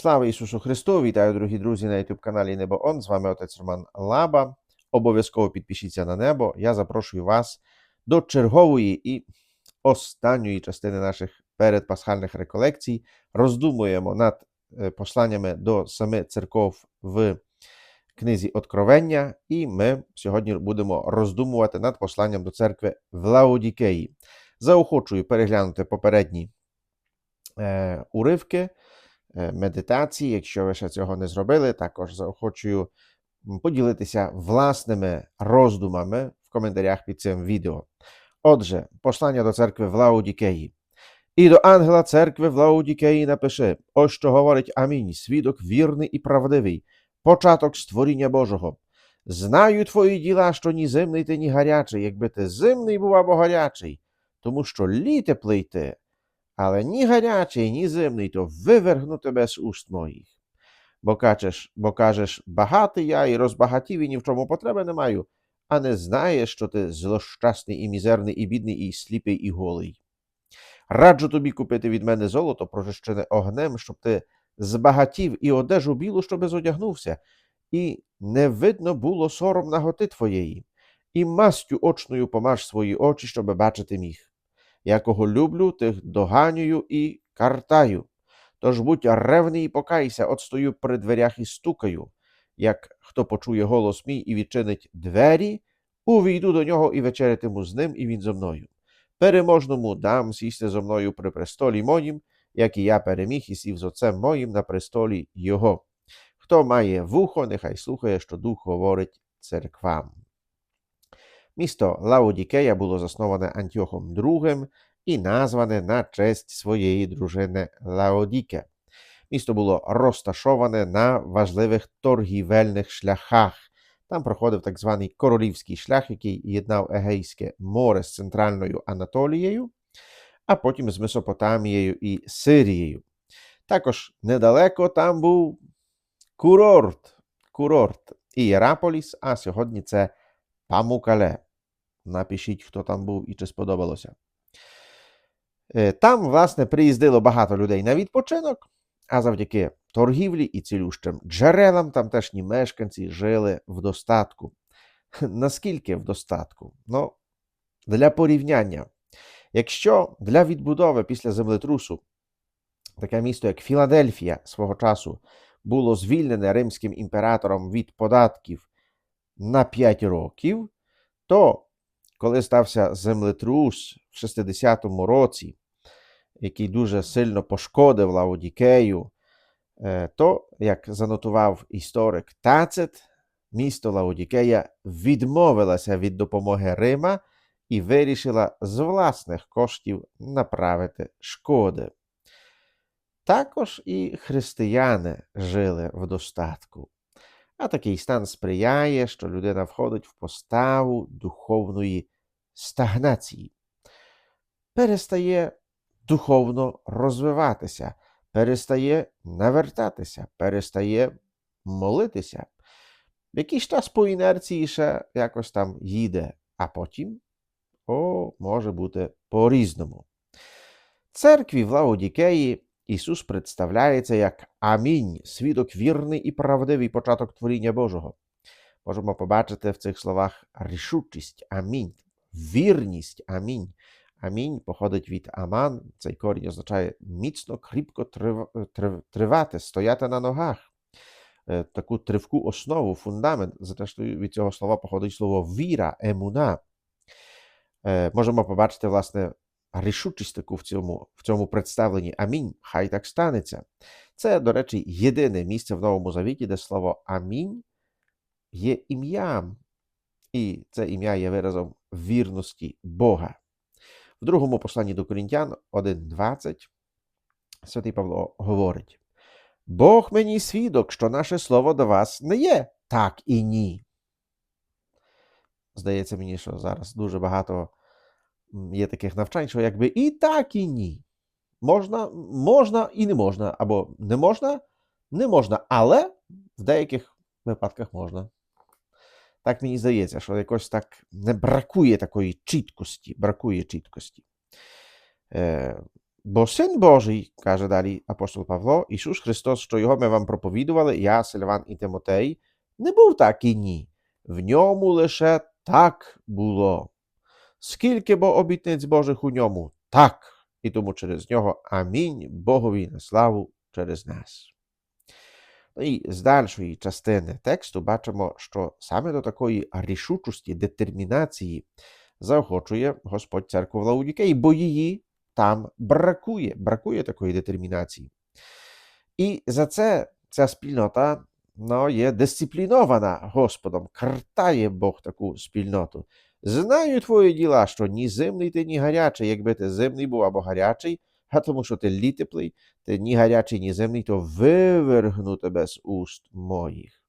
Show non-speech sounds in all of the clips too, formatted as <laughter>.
Слава Ісусу Христу! Вітаю, дорогі друзі, на youtube каналі Небо Он. З вами отець Роман Лаба. Обов'язково підпишіться на небо. Я запрошую вас до чергової і останньої частини наших передпасхальних реколекцій. Роздумуємо над е, посланнями до семи церков в книзі Откровення, і ми сьогодні будемо роздумувати над посланням до церкви в Лаодікеї. Заохочую переглянути попередні е, уривки медитації. Якщо ви ще цього не зробили, також заохочую поділитися власними роздумами в коментарях під цим відео. Отже, послання до церкви в Лаодікеї. І до ангела церкви в Лаодікеї напиши: ось що говорить Амінь, свідок вірний і правдивий, початок створіння Божого. Знаю твої діла, що ні зимний ти, ні гарячий, якби ти зимний був або гарячий, тому що лі теплий але ні гарячий, ні зимний, то вивергну тебе з уст моїх. Бо кажеш, бо кажеш, багатий я і розбагатів, і ні в чому потреби не маю, а не знаєш, що ти злощасний і мізерний, і бідний, і сліпий, і голий. Раджу тобі купити від мене золото, прожищене огнем, щоб ти збагатів і одежу білу, щоби зодягнувся, і не видно було сором наготи твоєї, і мастю очною помаж свої очі, щоби бачити міг. Я кого люблю, тих доганюю і картаю. Тож будь ревний і покайся, от стою при дверях і стукаю. Як хто почує голос мій і відчинить двері, увійду до нього і вечерятиму з ним, і він зо мною. Переможному дам сісти зо мною при престолі моїм, як і я переміг і сів з отцем моїм на престолі його. Хто має вухо, нехай слухає, що дух говорить церквам. Місто Лаодікея було засноване Антіохом II і назване на честь своєї дружини Лаодіке. Місто було розташоване на важливих торгівельних шляхах. Там проходив так званий королівський шлях, який єднав Егейське море з центральною Анатолією, а потім з Месопотамією і Сирією. Також недалеко там був курорт, курорт Ієраполіс, а сьогодні це Памукале. Напишіть, хто там був і чи сподобалося. Е, Там, власне, приїздило багато людей на відпочинок, а завдяки торгівлі і цілющим джерелам тамтешні мешканці жили в достатку. Наскільки в достатку? Ну, для порівняння, якщо для відбудови після землетрусу таке місто, як Філадельфія свого часу, було звільнене римським імператором від податків на 5 років, то коли стався землетрус в 60-му році, який дуже сильно пошкодив Лаодікею, е, то, як занотував історик Тацит, місто Лаодікея відмовилося від допомоги Рима і вирішила з власних коштів направити шкоди. Також і християни жили в достатку. А такий стан сприяє, що людина входить в поставу духовної стагнації, перестає духовно розвиватися, перестає навертатися, перестає молитися. Якийсь час по інерції ще якось там їде, а потім о, може бути по-різному. Церкві в Лаодікеї Ісус представляється як Амінь, свідок вірний і правдивий початок творіння Божого. Можемо побачити в цих словах рішучість, амінь, вірність, амінь. Амінь походить від аман. Цей корінь означає міцно, кріпко трив, трив, тривати, стояти на ногах. Е, Таку тривку основу, фундамент. Зрештою, від цього слова походить слово віра, емуна. Е, Можемо побачити, власне, рішучість таку в цьому, в цьому представленні Амінь, хай так станеться. Це, до речі, єдине місце в Новому Завіті, де слово Амінь є ім'ям, і це ім'я є виразом вірності Бога. В другому посланні до Корінтян 1.20 святий Павло говорить: Бог мені свідок, що наше слово до вас не є так і ні. Здається мені, що зараз дуже багато є таких навчань, що якби і так, і ні. Можна, можна і не можна, або не можна, не можна, але в деяких випадках можна. Так мені здається, що якось так не бракує такої чіткості, бракує чіткості. Е, Бо Син Божий, каже далі апостол Павло, Ісус Христос, що його ми вам проповідували, я, Сильван і Тимотей, не був так і ні. В ньому лише так було. Скільки бо обітниць Божих у ньому, так, і тому через нього амінь Богові на славу через нас. Ну і з дальшої частини тексту бачимо, що саме до такої рішучості, детермінації заохочує Господь церкву в Лаудікеї, бо її там бракує, бракує такої детермінації. І за це ця спільнота ну, є дисциплінована Господом, картає Бог таку спільноту. Знаю твої діла, що ні зимний ти, ні гарячий, якби ти зимний був або гарячий, а тому, що ти літеплий, ти ні гарячий, ні зимний, то вивергну тебе з уст моїх.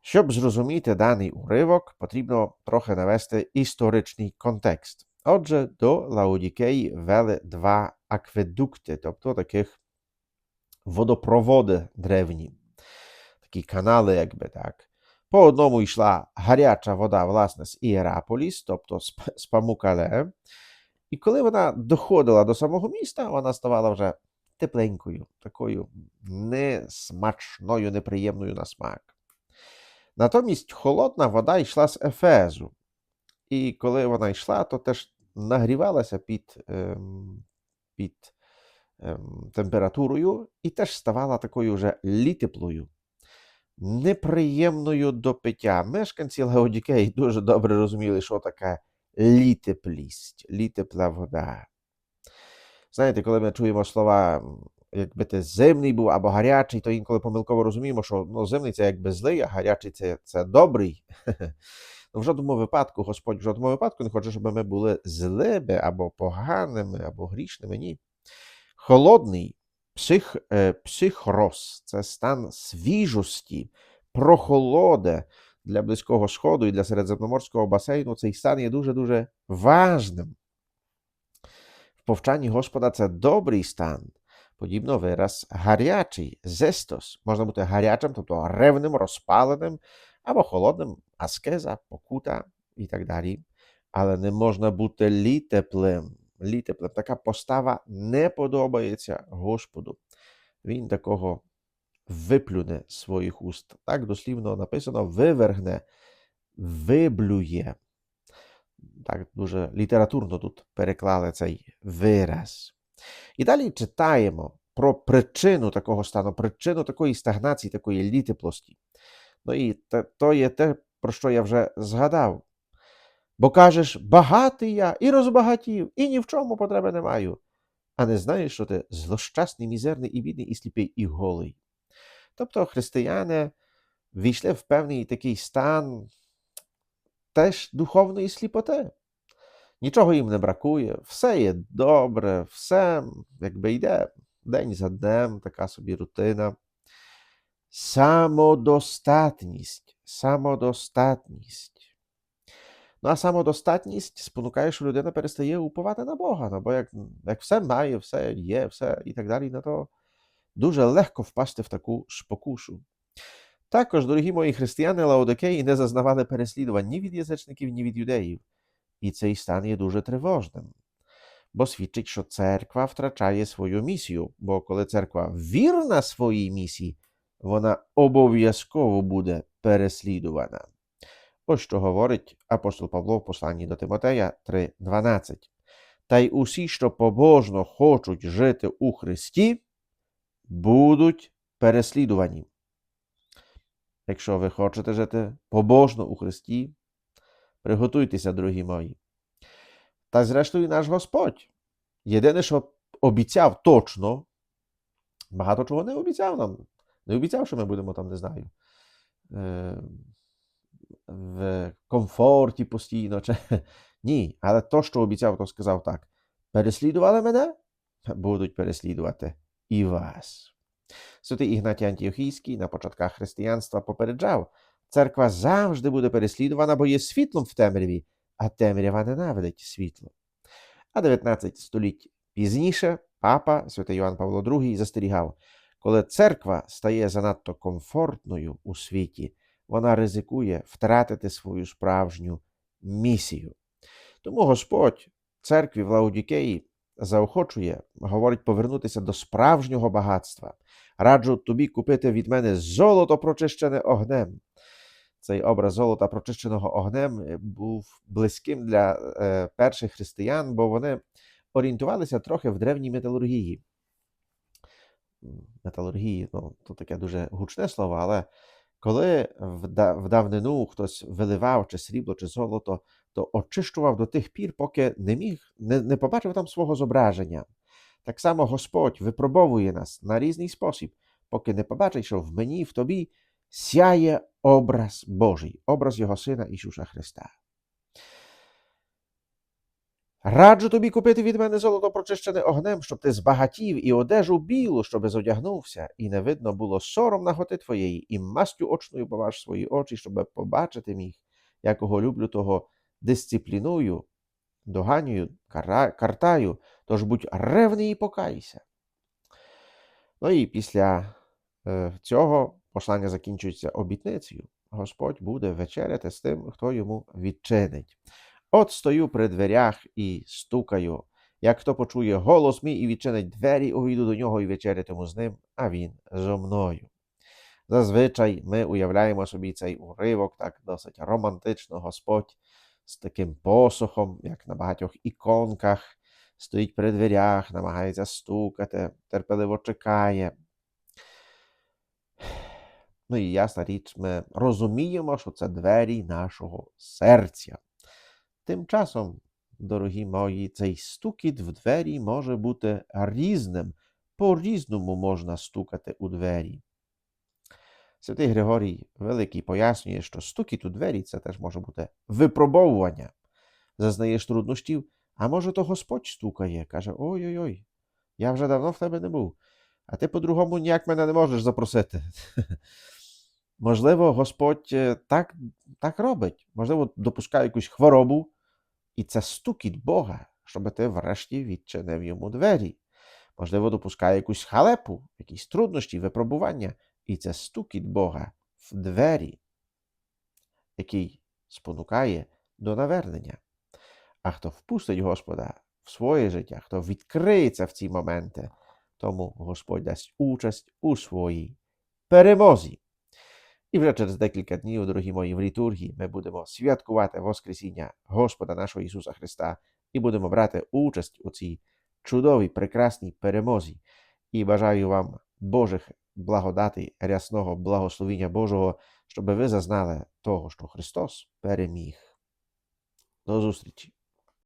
Щоб зрозуміти даний уривок, потрібно трохи навести історичний контекст. Отже, до Лаодікеї вели два акведукти, тобто таких водопроводи древні, такі канали, якби так. По одному йшла гаряча вода, власне, з Іераполіс, тобто з, Памукале. І коли вона доходила до самого міста, вона ставала вже тепленькою, такою несмачною, неприємною на смак. Натомість холодна вода йшла з Ефезу. І коли вона йшла, то теж нагрівалася під, ем, під ем, температурою і теж ставала такою вже літеплою, неприємною до пиття. Мешканці Леодікеї дуже добре розуміли, що таке літеплість, літепла вода. Знаєте, коли ми чуємо слова, якби ти зимний був або гарячий, то інколи помилково розуміємо, що ну, зимний це якби злий, а гарячий це, це добрий. <laughs> Ну, в жодному випадку Господь в жодному випадку не хоче, щоб ми були злими або поганими, або грішними. Ні. Холодний псих, е, психрос це стан свіжості, прохолоди для Близького Сходу і для Середземноморського басейну. Цей стан є дуже-дуже важним. В повчанні Господа це добрий стан. Подібно вираз гарячий, зестос. Можна бути гарячим, тобто ревним, розпаленим, або холодним, аскеза, покута і так далі. Але не можна бути літеплим. Літеплим. Така постава не подобається Господу. Він такого виплюне своїх уст. Так дослівно написано: вивергне, виблює. Так дуже літературно тут переклали цей вираз. І далі читаємо про причину такого стану, причину такої стагнації, такої літеплості. Ну і то є те, про що я вже згадав. Бо кажеш, багатий я і розбагатів, і ні в чому потреби не маю, а не знаєш, що ти злощасний, мізерний, і бідний, і сліпий, і голий. Тобто християни війшли в певний такий стан теж духовної сліпоти. Нічого їм не бракує, все є добре, все якби йде день за днем, така собі рутина. Самодостатність, самодостатність. Ну, а самодостатність спонукає, що людина перестає уповати на Бога. Ну, бо як як все має, все є, все і так далі, на то дуже легко впасти в таку спокушу. Також, дорогі мої християни Лаодикеї не зазнавали переслідувань ні від язичників, ні від юдеїв. І цей стан є дуже тривожним. Бо свідчить, що церква втрачає свою місію, бо коли церква вірна своїй місії, вона обов'язково буде переслідувана. Ось що говорить апостол Павло в посланні до Тимотея 3:12. Та й усі, що побожно хочуть жити у Христі, будуть переслідувані. Якщо ви хочете жити побожно у Христі, приготуйтеся, дорогі мої. Та зрештою наш Господь. Єдине, що обіцяв точно, багато чого не обіцяв нам. Не обіцяв, що ми будемо там, не знаю, е, в комфорті постійно. Чи... Ні, але то, що обіцяв, то сказав так: переслідували мене, будуть переслідувати і вас. Святий Ігнатій Антіохійський на початках християнства попереджав, церква завжди буде переслідувана, бо є світлом в темряві, а темрява ненавидить світло. А 19 століть пізніше папа святий Йоанн Павло II застерігав, коли церква стає занадто комфортною у світі, вона ризикує втратити свою справжню місію. Тому Господь церкві в Лаудікеї заохочує, говорить повернутися до справжнього багатства. Раджу тобі купити від мене золото, прочищене огнем. Цей образ золота, прочищеного огнем, е, був близьким для е, перших християн, бо вони орієнтувалися трохи в древній металургії. Металургії, ну, то таке дуже гучне слово, але коли в, давнину хтось виливав чи срібло, чи золото, то очищував до тих пір, поки не міг, не, не побачив там свого зображення. Так само Господь випробовує нас на різний спосіб, поки не побачить, що в мені, в тобі сяє образ Божий, образ Його Сина Ісуса Христа. Раджу тобі купити від мене золото прочищене огнем, щоб ти збагатів, і одежу білу, щоби зодягнувся, і не видно було сором наготи твоєї, і мастю очною поваж свої очі, щоб побачити міг, якого люблю, того дисципліную, доганюю, картаю, тож будь ревний і покайся. Ну і після е, цього послання закінчується обітницею. Господь буде вечеряти з тим, хто йому відчинить. От стою при дверях і стукаю. Як хто почує голос мій і відчинить двері, увійду до нього і вечерятиму з ним, а він зо мною. Зазвичай ми уявляємо собі цей уривок так досить романтично. Господь з таким посохом, як на багатьох іконках, стоїть при дверях, намагається стукати, терпеливо чекає. Ну і ясна річ, ми розуміємо, що це двері нашого серця. Тим часом, дорогі мої, цей стукіт в двері може бути різним. По-різному можна стукати у двері. Святий Григорій Великий пояснює, що стукіт у двері це теж може бути випробовування. Зазнаєш труднощів, а може, то Господь стукає, каже: Ой-ой-ой, я вже давно в тебе не був, а ти по-другому ніяк мене не можеш запросити. <laughs> Можливо, Господь е, так, так робить. Можливо, допускає якусь хворобу, і це стукіт Бога, щоб ти врешті відчинив йому двері. Можливо, допускає якусь халепу, якісь труднощі, випробування, і це стукіт Бога в двері, який спонукає до навернення. А хто впустить Господа в своє життя, хто відкриється в ці моменти, тому Господь дасть участь у своїй перемозі. І вже через декілька днів, дорогі мої, в літургії ми будемо святкувати Воскресіння Господа нашого Ісуса Христа і будемо брати участь у цій чудовій, прекрасній перемозі. І бажаю вам Божих благодатей, рясного благословіння Божого, щоб ви зазнали того, що Христос переміг. До зустрічі!